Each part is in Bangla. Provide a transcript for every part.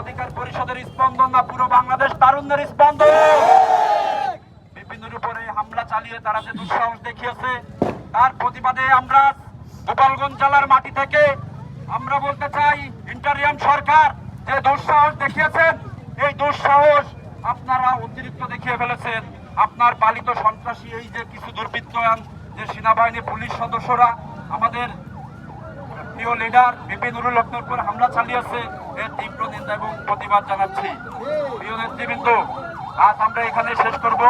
অধিকার পরিষদের স্পন্দন না পুরো বাংলাদেশ তারুণ্যের স্পন্দন বিপিনুর উপরে হামলা চালিয়ে তারা যে দুঃসাহস দেখিয়েছে তার প্রতিবাদে আমরা গোপালগঞ্জ জেলার মাটি থেকে আমরা বলতে চাই ইন্টারিয়াম সরকার যে দুঃসাহস দেখিয়েছেন এই দুঃসাহস আপনারা অতিরিক্ত দেখিয়ে ফেলেছেন। আপনার পালিত সন্ত্রাসী, এই যে কিছু দুর্বৃত্তয়ান, যে সেনাবাহিনী পুলিশ সদস্যরা, আমাদের প্রিয় লিডার বিপিন নুরুল হকের উপর হামলা চালিয়েছে, এর তীব্র নিন্দা এবং প্রতিবাদ জানাচ্ছি। প্রিয় নেতৃবৃন্দ, আজ আমরা এখানে শেষ করব।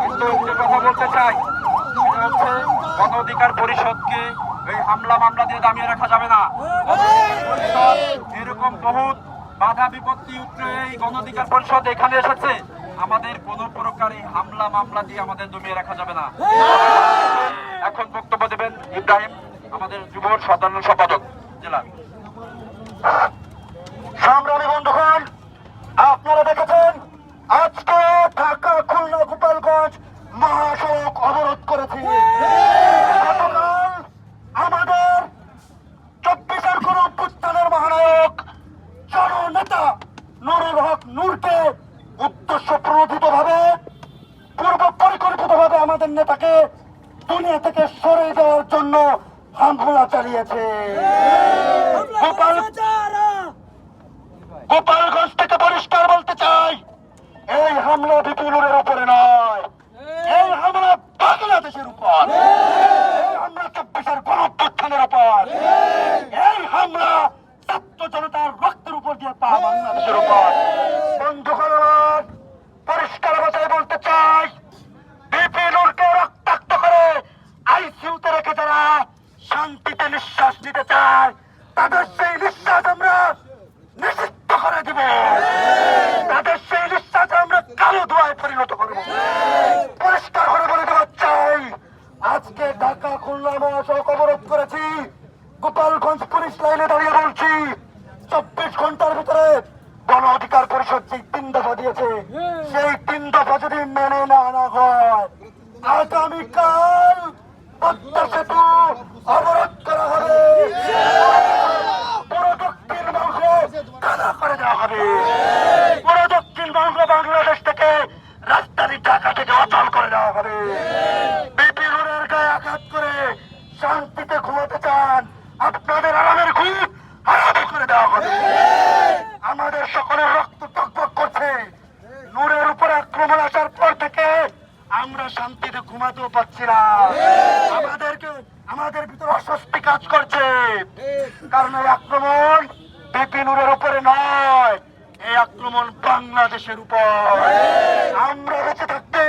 কিন্তু যে কথা বলতে চাই। সেটা হচ্ছে, গণ অধিকার পরিষদকে এই হামলা মামলা দিয়ে দামিয়ে রাখা যাবে না। এরকম বহুত বাধা বিপত্তি উঠলে এই গণ অধিকার পরিষদ এখানে এসেছে। আমাদের কোন প্রকার এই হামলা মামলা দিয়ে আমাদের দমিয়ে রাখা যাবে না। এখন বক্তব্য দেবেন ইব্রাহিম, আমাদের যুব সাধারণ সম্পাদক, জেলা। সংগ্রামী বন্ধুগণ, আপনারা দেখেছেন, আজকে ঢাকা খুলনা গোপালগঞ্জ মহাসড়ক অবরোধ করেছি। গতকাল আমাদের চব্বিশের কোন অভ্যুত্থানের মহানায়ক জননেতা নুরুল হক নূরকে উদ্দেশ্য প্রণোদিত ভাবে পূর্ব পরিকল্পিত ভাবে আমাদের নেতাকে দুনিয়া থেকে সরে দেওয়ার জন্য হামলা চালিয়েছে। গোপালগঞ্জ থেকে পরিষ্কার বলতে চাই এই হামলা বিপুলের উপরে নয়। এই হামলা বাংলাদেশের উপর। এই হামলা চব্বিশের গণপ্রত্থানের উপর। এই হামলা ছাত্র জনতার রক্তের উপর দিয়ে পা বাংলাদেশের উপর। বন্ধুগণ আমার, পরিষ্কার ভাষায় বলতে চাই বিপিনুরকে রক্তাক্ত করে আইসিউতে রেখে যারা শান্তিতে নিঃশ্বাস নিতে চায় তাদের সেই নিঃশ্বাস আমরা নিষিদ্ধ করে দিব তাদের সেই নিঃশ্বাস আমরা কালো ধোয়ায় পরিণত করব। পরিষ্কার করে বলে দেওয়া চাই, আজকে ঢাকা, খুলনা মহাসড়ক অবরোধ করেছি। গোপালগঞ্জ পুলিশ লাইনে দাঁড়িয়ে বলছি, চব্বিশ ঘণ্টার ভিতরে গণ অধিকার পরিষদ যে তিন দফা দিয়েছে, সেই তিন দফা যদি মেনে না আনা হয়, আগামীকাল পদ্মা সেতু অবরোধ করা হবে। পুরো দক্ষিণবঙ্গ কাদা করে দেওয়া হবে পুরো দক্ষিণবঙ্গ বাংলাদেশ থেকে রাজধানী ঢাকা থেকে অচল দেওয়া হবে বিপি রোডের গায়ে আঘাত করে শান্তিতে ঘুমাতে চান, আপনাদের আরামের ঘুম হারাম করে দেওয়া হবে। আমাদের সকলের রক্ত টকবক করছে। নূরের উপর আক্রমণ আসার পর থেকে আমরা শান্তিতে ঘুমাতেও পাচ্ছি না। আমাদেরকে, আমাদের ভিতরে অস্বস্তি কাজ করছে। কারণ এই আক্রমণ বিপিনুরের উপরে নয়, এই আক্রমণ বাংলাদেশের উপর। আমরা বেঁচে থাকতে